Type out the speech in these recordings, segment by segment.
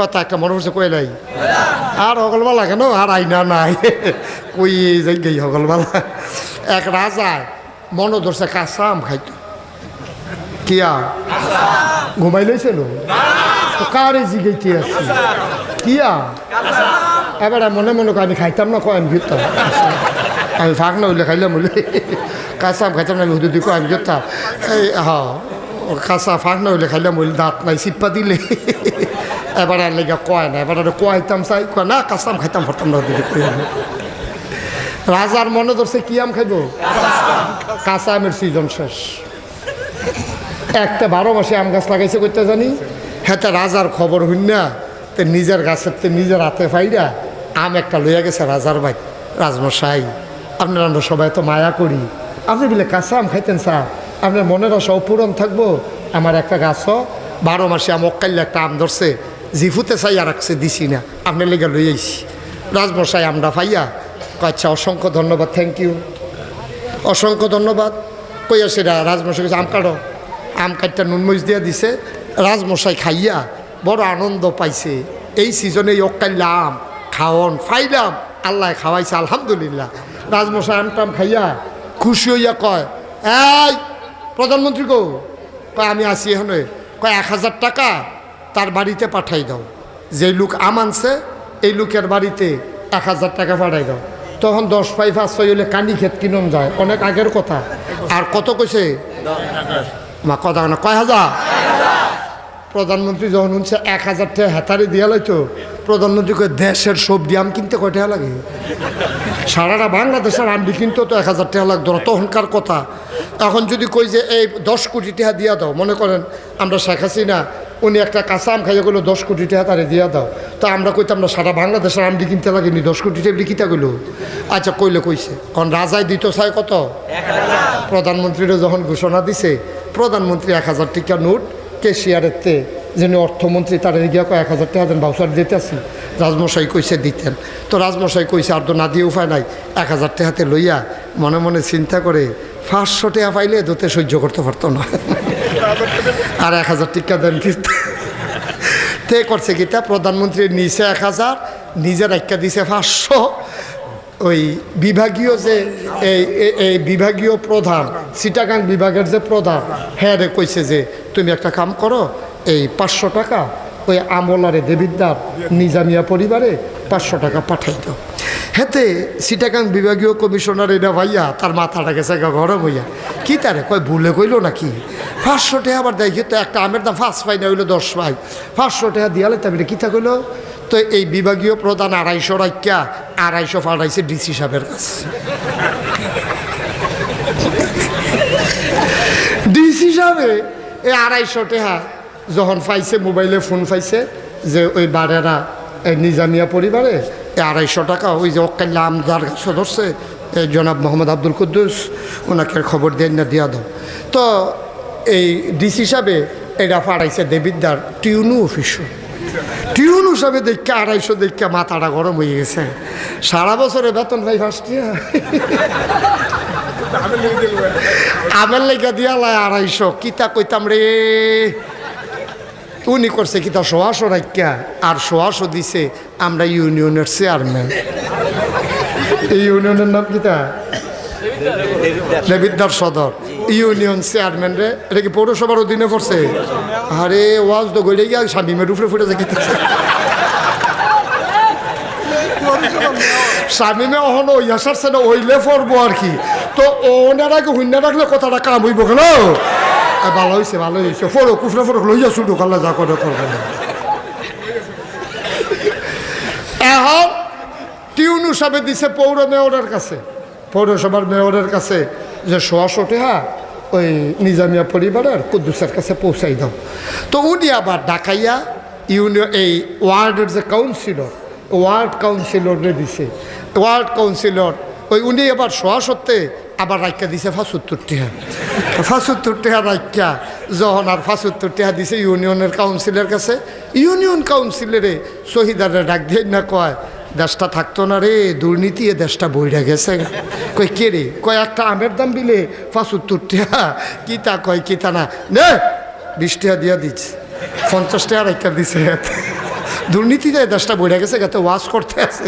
কথা একটা মনে পড়ছে, কই নাই? আর হগলবালা কেন? আর আইনা নাই। কই যাই গেই হগলবালা এক রাজায় মনে ধরছে কাঁচা আম খাইতো কিয়া ঘুমাই লইছিল তো কারে জিগাইতে আসছি কিয়া এবারে মনে মনে আমি খাইতাম না, কয়, আমি ঘুরতাম আমি ফাঁক না হইলে খাইলাম বলে। কাঁচা আম খাইতাম না হুদুদি কয়, আমি ঘুরতাম এই হ কাঁচা ফাঁক না হইলে খাইলাম বলে, দাঁত নাই চিপ্পা দিলে। এবার আর লেগে কয় না এবার আর কয়তাম চাই কয় না কাঁচা আম খাইতাম ফারতাম না। রাজার মনে ধরছে কি আম খাইব কাঁচা আমের সিজন শেষ একটা বারো মাসে আম গাছ লাগাইছে করতে জানি হ্যাঁ রাজার খবর হইন না তে নিজের গাছের তে নিজের হাতে ফাইরা আম একটা লইয়া গেছে রাজার ভাই রাজমশাই আপনার আমরা সবাই তো মায়া করি আপনি বলে কাঁচা আম খাইতেন স্যার আপনার মনের আশা অপূরণ থাকব আমার একটা গাছও বারো মাসে আম অকাইলে একটা আম ধরছে জিফুতে আর রাখছে দিছি না। আপনার লেগে লই আইছি। রাজমশাই আমরা পাইয়া আচ্ছা অসংখ্য ধন্যবাদ থ্যাংক ইউ অসংখ্য ধন্যবাদ। কইয়া সেটা রাজমশাই কাছে আম কাটো। আম কাটটা নুনমরিচ দিয়া দিছে। রাজমশাই খাইয়া। বড় আনন্দ পাইছে। এই সিজনে আম খাওয়ন, ফাইলাম। আল্লাহ খাওয়াইছে, আলহামদুলিল্লাহ। রাজমশাই আম টাম খাইয়া খুশি হইয়া কয়, এই, প্রধানমন্ত্রী গো। কয়, আমি আসি এখানে। কয়, এক হাজার টাকা। তার বাড়িতে পাঠাই দাও। যে লোক আম আনছে, এই লোকের বাড়িতে এক হাজার টাকা পাঠাই দাও। তখন দশ পাই পাঁচ ছয় হলে কানি ক্ষেত কিনন যায়। অনেক আগের কথা। আর কত কইছে? মা, কথা না। কয় হাজার? প্রধানমন্ত্রী যখন শুনছে, এক হাজার টাকা হেতারে দিয়া লাইতো, প্রধানমন্ত্রী কয়, দেশের সবজি আম কিনতে কয় টাকা লাগে? সারাটা বাংলাদেশের আমবি কিনতেও তো এক হাজার টাকা লাগতো না। তখনকার কথা। এখন যদি কই যে, এই দশ কোটি টাকা দিয়া দাও। মনে করেন, আমরা শেখ হাসিনা উনি একটা কাঁচা আম খাইয়া গেলো দশ কোটি টাকা তারে দিয়া দাও। তো আমরা কইতাম না সারা বাংলাদেশের আমবি কিনতে লাগেনি দশ কোটি টাকা কিতা গেলো আচ্ছা কইলে কইছে। এখন রাজায় দিত চাই কত? প্রধানমন্ত্রীরও যখন ঘোষণা দিছে প্রধানমন্ত্রী এক হাজার টাকা নোট কেশিয়ারের তে যিনি অর্থমন্ত্রী তার গিয়া কয় এক হাজার টাকা দেন বাউসার দিতে আসি। রাজমশাই কইছে দিতেন। তো রাজমশাই কইছে আর তো না দিয়ে উপায় নাই এক হাজার টাকাতে লইয়া মনে মনে চিন্তা করে পাঁচশো টাকা পাইলে দোতে সহ্য করতে পারতো না। আর এক হাজার টাকা দেন তে করছে কিতা? প্রধানমন্ত্রী নিচে এক হাজার নিজের একটা দিছে পাঁচশো। ওই বিভাগীয় যে এই, এই- বিভাগীয় প্রধান সিটাগাং বিভাগের যে প্রধান হ্যাঁ কইছে যে, তুমি একটা কাম করো, এই পাঁচশো টাকা ওই আমলারে দেবিদ্দার নিজামিয়া পরিবারে পাঁচশো টাকা পাঠাই দাও। হেতে সিটাগাং বিভাগীয় কমিশনার এটা ভাইয়া, তার মাথাটা গেছে গরম হইয়া। কি তারে কয়, ভুলে কইলো নাকি? পাঁচশো টাকা আবার দেখি তো একটা আমের দাম ফার্স্ট পাই হইল দশ পাই পাঁচশো টাকা দিয়ালে তারপরে এটা কিতা তো এই বিভাগীয় প্রধান আড়াইশো রাখা আড়াইশো পাঠাইছে ডিসি সাহেবের কাছে। ডিসি সাহেবে এই আড়াইশো টাকা যখন পাইছে, মোবাইলে ফোন পাইছে, যে ওই বাড়েরা নিজামিয়া পরিবারে আড়াইশো টাকা। ওই যে অকাল্লা আমদার কাছে ধরছে জনাব মোহাম্মদ আব্দুল কুদ্দুস ওনাকে খবর দেন না দিয়া দাও। তো এই ডিসি সাহেবে এটা পাঠাইছে দেবিদ্দার টিউনু অফিসও টিউন হিসাবে দেখে আড়াইশো দেখে মাথাটা গরম হয়ে গেছে। সারা বছরে বেতন ভাই ফার্স্ট আমের লেগে দিয়া লাই আড়াইশো কিতা কইতাম রে? উনি করছে কিতা সোয়াশো রাখিয়া আর সোয়াশো দিছে, আমরা ইউনিয়নের চেয়ারম্যান। এই ইউনিয়নের নাম কিতা দেবিদ্দার সদর। ইউনিয়ন চেয়ারম্যান রে, এটা কি পৌরসভার অধীনে পড়ছে? আরে, ওয়াজ তো গড়ে গিয়া স্বামীমের উপরে ফুটে যায় স্বামীমে অহন ওই আসারছে না ওইলে পড়ব আর কি। তো ওনার আগে হুন্না রাখলে কথাটা কাম হইব কেন? ভালো হয়েছে ভালো হয়েছে ফোরো কুফরে ফোরো লইয়া শুধু কাল্লা যা করে করবে এখন টিউন হিসাবে দিছে পৌর মেয়রের কাছে পৌরসভার মেয়রের কাছে যে সোয়াশো টাকা ওই নিজামিয়া পরিবারের কুদ্দুসের কাছে পৌঁছাই দাও তো উনি আবার ডাকাইয়া ইউনিয়ন এই ওয়ার্ডের যে কাউন্সিলর ওয়ার্ড কাউন্সিলরে দিছে ওয়ার্ড কাউন্সিলর ওই উনি আবার সোয়া সত্ত্বে আবার রাইকা দিছে ফাঁসুত্তর টিহা। ফাঁসুত্তর টিহা রাইকা যখন আর ফাঁসুত্তর টিহা দিছে ইউনিয়নের কাউন্সিলের কাছে। ইউনিয়ন কাউন্সিলরে শহীদারে ডাক দিয়ে, না কয়, দেশটা থাকতো না রে, দুর্নীতি, এ দেশটা বইরা গেছে। কই কে রে? কয়, একটা আমের দাম দিলে ফাঁসুত্তর কি তা কয়, কি তা না। নে, বিশ টাকা দিয়া দিচ্ছে, পঞ্চাশ টাকা রাইকা দিছে। দুর্নীতিতে দেশটা বইরা গেছে গেতে ওয়াশ করতে আছে।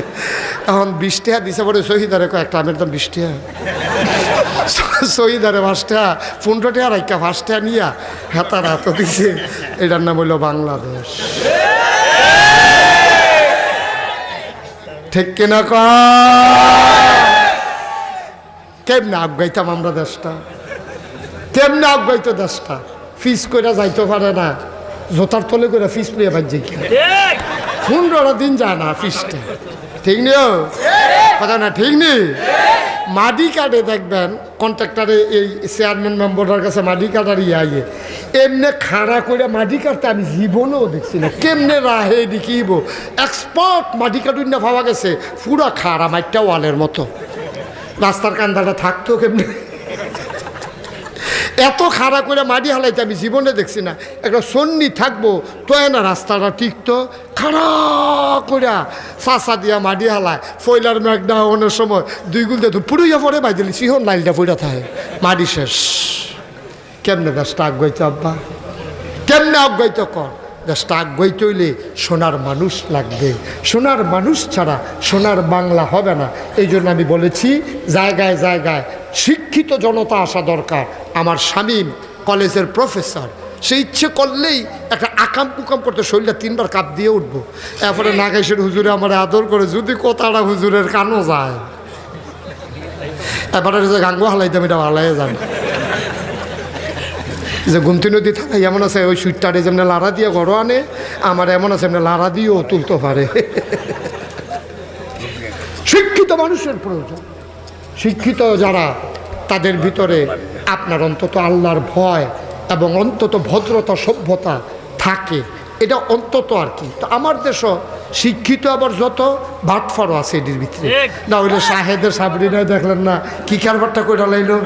এখন বৃষ্টি দিছে পরে শহীদারে কয়েকটা আমি একদম বৃষ্টি শহীদারে পাঁচটা পনেরো টাকা রাইকা পাঁচটা নিয়া। হেতার হাত দিছে। এটার নাম হইল বাংলাদেশ। ঠিক কিনা কেমনে আগাইতাম আমরা দেশটা? কেমনে আগাইতো দেশটা? ফিস করে যাইতে পারে না। জোতার তলে করে ফিস নিয়ে বাজ্যে কি? পনেরো দিন যায় না ফিসটা ঠিক নিও কথা না ঠিক নেই মাটি কার্ডে দেখবেন কন্ট্রাক্টারে এই চেয়ারম্যান মেম্বারের কাছে মাটি কাটার ইয়ে আইয়ে এমনি খাড়া করে মাটি কাটতে আমি জীবনেও দেখছি না। কেমনে রাহে দেখিব এক্সপার্ট মাটি কাটুন না পাওয়া গেছে পুরা খাড়া মাইটটা ওয়ালের মতো। রাস্তার কান্দাটা থাকতো কেমনি? এত খাড়া করে মাটি হালাইতে আমি জীবনে দেখছি না। একটা সন্নি থাকব তো না রাস্তাটা টিকতো খাড়া করে চাষা দিয়া মাটি হালায়, ফয়লার মেঘনা অনেক সময়, দুই গুল দিয়ে পুরুইয়া পরে বাই দিলি সিহন লাইলটা পড়া থাকে। মাটি শেষ। কেমনে দেশটা আগাইতে আব্বা? কেমনে আগাইত কর? দেশটা আগাইতে হইলে সোনার মানুষ লাগবে। সোনার মানুষ ছাড়া সোনার বাংলা হবে না। এই জন্য আমি বলেছি, জায়গায় জায়গায় শিক্ষিত জনতা আসা দরকার। আমার স্বামী কলেজের প্রফেসর, সে ইচ্ছে করলেই একটা আকাম কুকাম করতে শরীরটা তিনবার কাপ দিয়ে উঠবো। এরপরে নাগেশের হুজুরে আমার আদর করে যদি কোথাটা হুজুরের কানও যায়। এবারে যে গাঙ্গো হালাইতাম এটা হালাই যান যে গুমতি নদী থাকে এমন আছে, ওই সুইটটারে যেমন লাড়া দিয়ে গড় আনে, আমার এমন আছে এমনি লাড়া দিয়েও তুলতে পারে। শিক্ষিত মানুষের প্রয়োজন। শিক্ষিত যারা তাদের ভিতরে আপনার অন্তত আল্লাহর ভয় এবং অন্তত ভদ্রতা সভ্যতা থাকে। এটা অন্তত আর কি। তো আমার দেশও শিক্ষিত আবার যত বাটফারও আছে এটির ভিতরে। না হইলে শাহেদের সাবরিনায় দেখলেন না কি কারবারটা করে লাইলো?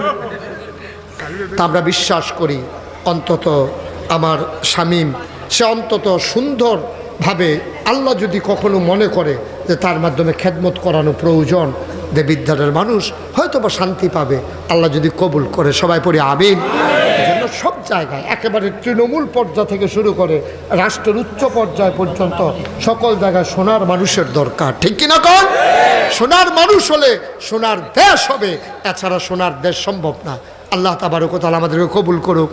তা আমরা বিশ্বাস করি অন্তত আমার স্বামীম সে অন্তত সুন্দরভাবে আল্লাহ যদি কখনো মনে করে যে তার মাধ্যমে খেদমত করানো প্রয়োজন যে মানুষ হয়তো বা শান্তি পাবে। আল্লাহ যদি কবুল করে, সবাই পড়ে এজন্য সব জায়গায়, একেবারে তৃণমূল পর্যায় থেকে শুরু করে রাষ্ট্রের উচ্চ পর্যায় পর্যন্ত সকল জায়গায় সোনার মানুষের দরকার। ঠিক কিনা কন? সোনার মানুষ হলে সোনার দেশ হবে, এছাড়া সোনার দেশ সম্ভব না। আল্লাহ তাবারকতাল আমাদেরকে কবুল করুক।